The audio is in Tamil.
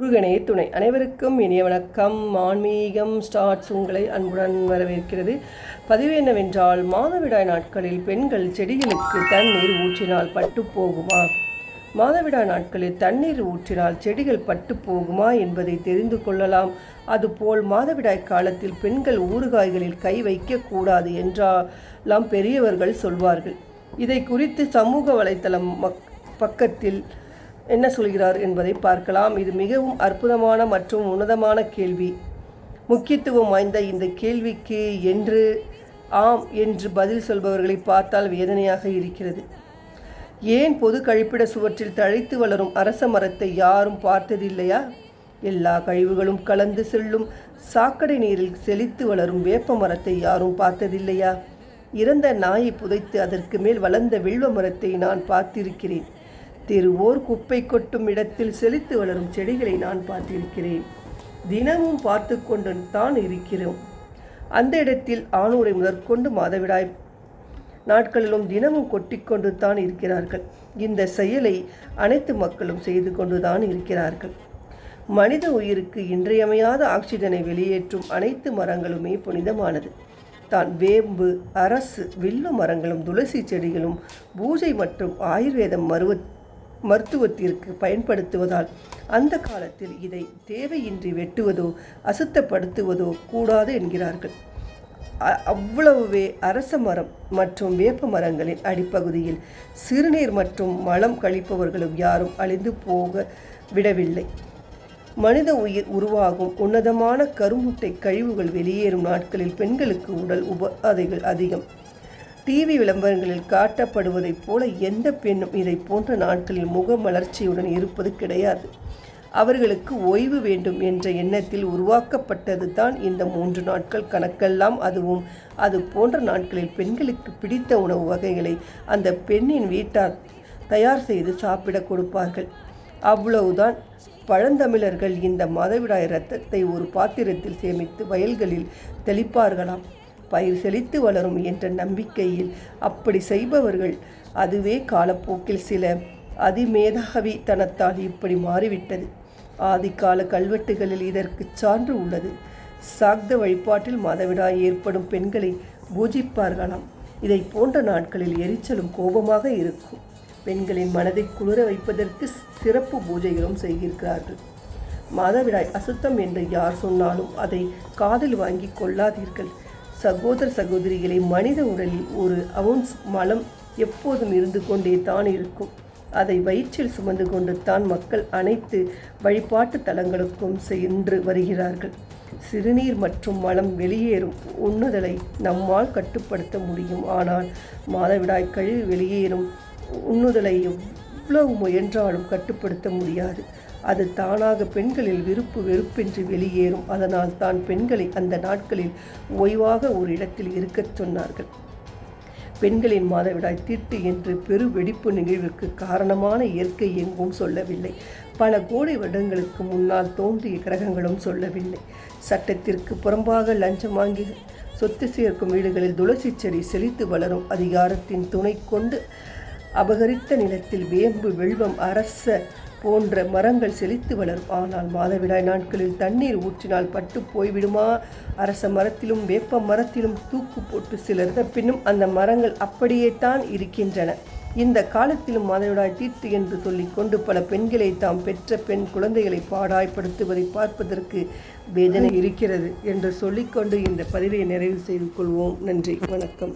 முருகனே துணை. அனைவருக்கும் இனிய வணக்கம். ஆன்மீகம் ஸ்டார்ட்ஸ் உங்களை அன்புடன் வரவேற்கிறது. பதிவு என்னவென்றால் மாதவிடாய் நாட்களில் பெண்கள் செடிகளுக்கு தண்ணீர் ஊற்றினால் பட்டு போகுமா? மாதவிடாய் நாட்களில் தண்ணீர் ஊற்றினால் செடிகள் பட்டு போகுமா என்பதை தெரிந்து கொள்ளலாம். அதுபோல் மாதவிடாய் காலத்தில் பெண்கள் ஊறுகாய்களில் கை வைக்கக்கூடாது என்றெல்லாம் பெரியவர்கள் சொல்வார்கள். இதை குறித்து சமூக வலைத்தளம் மக் பக்கத்தில் என்ன சொல்கிறார் என்பதை பார்க்கலாம். இது மிகவும் அற்புதமான மற்றும் உன்னதமான கேள்வி. முக்கியத்துவம் வாய்ந்த இந்த கேள்விக்கு என்று ஆம் என்று பதில் சொல்பவர்களை பார்த்தால் வேதனையாக இருக்கிறது. ஏன் பொது கழிப்பிட சுவற்றில் தழைத்து வளரும் அரச மரத்தை யாரும் பார்த்ததில்லையா? எல்லா கழிவுகளும் கலந்து செல்லும் சாக்கடை நீரில் செழித்து வளரும் வேப்ப மரத்தை யாரும் பார்த்ததில்லையா? இறந்த நாயை புதைத்து அதற்கு மேல் வளர்ந்த வில்வ மரத்தை நான் பார்த்திருக்கிறேன். தெருவோர் குப்பை கொட்டும் இடத்தில் செழித்து வளரும் செடிகளை நான் பார்த்திருக்கிறேன். தினமும் பார்த்து கொண்டு தான் இருக்கிறோம். அந்த இடத்தில் ஆணூரை முதற்கொண்டு மாதவிடாய் நாட்களிலும் தினமும் கொட்டிக்கொண்டு தான் இருக்கிறார்கள். இந்த செயலை அனைத்து மக்களும் செய்து கொண்டுதான் இருக்கிறார்கள். மனித உயிருக்கு இன்றியமையாத ஆக்சிஜனை வெளியேற்றும் அனைத்து மரங்களுமே புனிதமானது. தான் வேம்பு அரசு வில்லு மரங்களும் துளசி செடிகளும் பூஜை மற்றும் ஆயுர்வேதம் மருவ மருத்துவத்திற்கு பயன்படுத்துவதால் அந்த காலத்தில் இதை தேவையின்றி வெட்டுவதோ அசுத்தப்படுத்துவதோ கூடாது என்கிறார்கள். அ- அவ்வளவுவே அரச மரம் மற்றும் வேப்ப மரங்களின் அடிப்பகுதியில் சிறுநீர் மற்றும் மலம் கழிப்பவர்களும் யாரும் அழிந்து போக விடவில்லை. மனித உயிர் உருவாகும் உன்னதமான கருமுட்டை கழிவுகள் வெளியேறும் நாட்களில் பெண்களுக்கு உடல் உபாதைகள் அதிகம். டிவி விளம்பரங்களில் காட்டப்படுவதைப் போல எந்த பெண்ணும் இதை போன்ற நாட்களில் முக மலர்ச்சியுடன் இருப்பது கிடையாது. அவர்களுக்கு ஓய்வு வேண்டும் என்ற எண்ணத்தில் உருவாக்கப்பட்டது தான் இந்த மூன்று நாட்கள். கணக்கெல்லாம் அதுவும். அது போன்ற நாட்களில் பெண்களுக்கு பிடித்த உணவு வகைகளை அந்த பெண்ணின் வீட்டார் தயார் செய்து சாப்பிட கொடுப்பார்கள். அவ்வளவுதான். பழந்தமிழர்கள் இந்த மதவிடாய் இரத்தத்தை ஒரு பாத்திரத்தில் சேமித்து வயல்களில் தெளிப்பார்களாம். பயிர் செழித்து வளரும் என்ற நம்பிக்கையில் அப்படி செய்பவர்கள் அதுவே காலப்போக்கில் சில அதிமேதாவித்தனத்தால் இப்படி மாறிவிட்டது. ஆதிக்கால கல்வெட்டுகளில் இதற்கு சான்று உள்ளது. சாக்த வழிபாட்டில் மாதவிடாய் ஏற்படும் பெண்களை பூஜிப்பார்களாம். இதை போன்ற நாட்களில் எரிச்சலும் கோபமாக இருக்கும். பெண்களின் மனதை குளிர வைப்பதற்கு சிறப்பு பூஜைகளும் செய்கிறார்கள். மாதவிடாய் அசுத்தம் என்று யார் சொன்னாலும் அதை காதில் வாங்கி கொள்ளாதீர்கள். சகோதர சகோதரிகளை மனித உடலில் ஒரு அவுன்ஸ் மலம் எப்போதும் இருந்து கொண்டே தான் இருக்கும். அதை வயிற்றில் சுமந்து கொண்டு தான் மக்கள் அனைத்து வழிபாட்டு தலங்களுக்கும் சென்று வருகிறார்கள். சிறுநீர் மற்றும் மலம் வெளியேறும் உண்ணுதலை நம்மால் கட்டுப்படுத்த முடியும். ஆனால் மாதவிடாய் கழிவு வெளியேறும் உண்ணுதலை எவ்வளவு முயன்றாலும் கட்டுப்படுத்த முடியாது. அது தானாக பெண்களில் விருப்பு வெறுப்பின்றி வெளியேறும். அதனால் தான் பெண்களை அந்த நாட்களில் ஓய்வாக ஒரு இடத்தில் இருக்கச் சொன்னார்கள். பெண்களின் மாதவிடாய் தீட்டு என்று பெரு வெடிப்பு நிகழ்வுக்கு காரணமான இயற்கை எங்கும் சொல்லவில்லை. பல கோடி வருடங்களுக்கு முன்னால் தோன்றிய கிரகங்களும் சொல்லவில்லை. சட்டத்திற்கு புறம்பாக லஞ்சம் வாங்கி சொத்து சேர்க்கும் வீடுகளில் துளசி செடி செழித்து வளரும் அதிகாரத்தின் துணை கொண்டு அபகரித்த நிலத்தில் வேம்பு வெள்வம் அரச போன்ற மரங்கள் செழித்து வளரும். ஆனால் மாதவிடாய் நாட்களில் தண்ணீர் ஊற்றினால் பட்டு போய்விடுமா? அரச மரத்திலும் வேப்ப மரத்திலும் தூக்கு போட்டு சிலர் பின்னும் அந்த மரங்கள் அப்படியே தான் இருக்கின்றன. இந்த காலத்திலும் மாதவிடாய் தீர்த்து என்று சொல்லிக்கொண்டு பல பெண்களை தாம் பெற்ற பெண் குழந்தைகளை பாடாய்ப்படுத்துவதை பார்ப்பதற்கு வேதனை இருக்கிறது என்று சொல்லிக்கொண்டு இந்த பதிவை நிறைவு செய்து கொள்வோம். நன்றி. வணக்கம்.